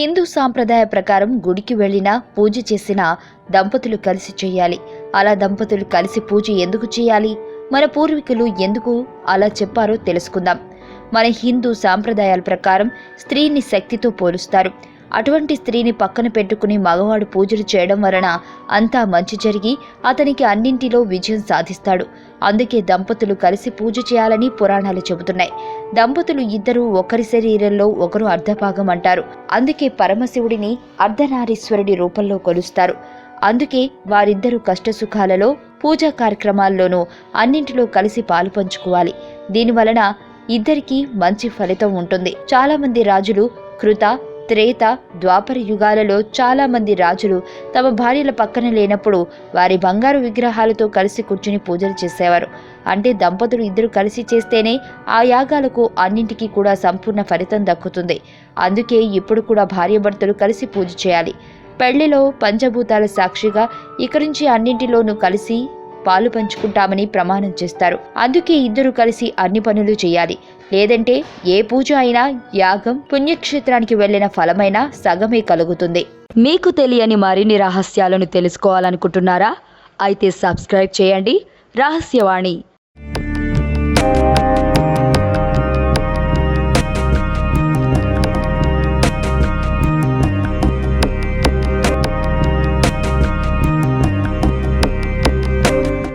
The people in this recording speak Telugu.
హిందూ సాంప్రదాయ ప్రకారం గుడికి వెళ్ళినా పూజ చేసినా దంపతులు కలిసి చేయాలి. అలా దంపతులు కలిసి పూజ ఎందుకు చేయాలి? మన పూర్వీకులు ఎందుకు అలా చెప్పారో తెలుసుకుందాం. మన హిందూ సాంప్రదాయాల ప్రకారం స్త్రీని శక్తితో పోలుస్తారు. అటువంటి స్త్రీని పక్కన పెట్టుకుని మగవాడు పూజలు చేయడం వలన అంతా మంచి జరిగి అతనికి అన్నింటిలో విజయం సాధిస్తాడు. అందుకే దంపతులు కలిసి పూజ చేయాలని పురాణాలు చెబుతున్నాయి. దంపతులు ఇద్దరు ఒకరి శరీరంలో ఒకరు అర్ధభాగం అంటారు. అందుకే పరమశివుడిని అర్ధనారీశ్వరుడి రూపంలో కొలుస్తారు. అందుకే వారిద్దరూ కష్టసుఖాలలో పూజా కార్యక్రమాల్లోనూ అన్నింటిలో కలిసి పాలు పంచుకోవాలి. దీనివలన ఇద్దరికీ మంచి ఫలితం ఉంటుంది. చాలామంది రాజులు కృత త్రేత ద్వాపర యుగాలలో చాలామంది రాజులు తమ భార్యల పక్కన లేనప్పుడు వారి బంగారు విగ్రహాలతో కలిసి కూర్చుని పూజలు చేసేవారు. అంటే దంపతులు ఇద్దరు కలిసి చేస్తేనే ఆ యాగాలకు అన్నింటికీ కూడా సంపూర్ణ ఫలితం దక్కుతుంది. అందుకే ఇప్పుడు కూడా భార్యభర్తలు కలిసి పూజ చేయాలి. పెళ్ళిలో పంచభూతాల సాక్షిగా ఇక నుంచి అన్నింటిలోనూ కలిసి పాలు పంచుకుంటామని ప్రమాణం చేస్తారు. అందుకే ఇద్దరు కలిసి అన్ని పనులు చేయాలి. లేదంటే ఏ పూజ అయినా యాగం పుణ్యక్షేత్రానికి వెళ్ళిన ఫలమైనా సగమే కలుగుతుంది. మీకు తెలియని మరిన్ని రహస్యాలను తెలుసుకోవాలనుకుంటున్నారా? అయితే సబ్స్క్రైబ్ చేయండి. రహస్యవాణి.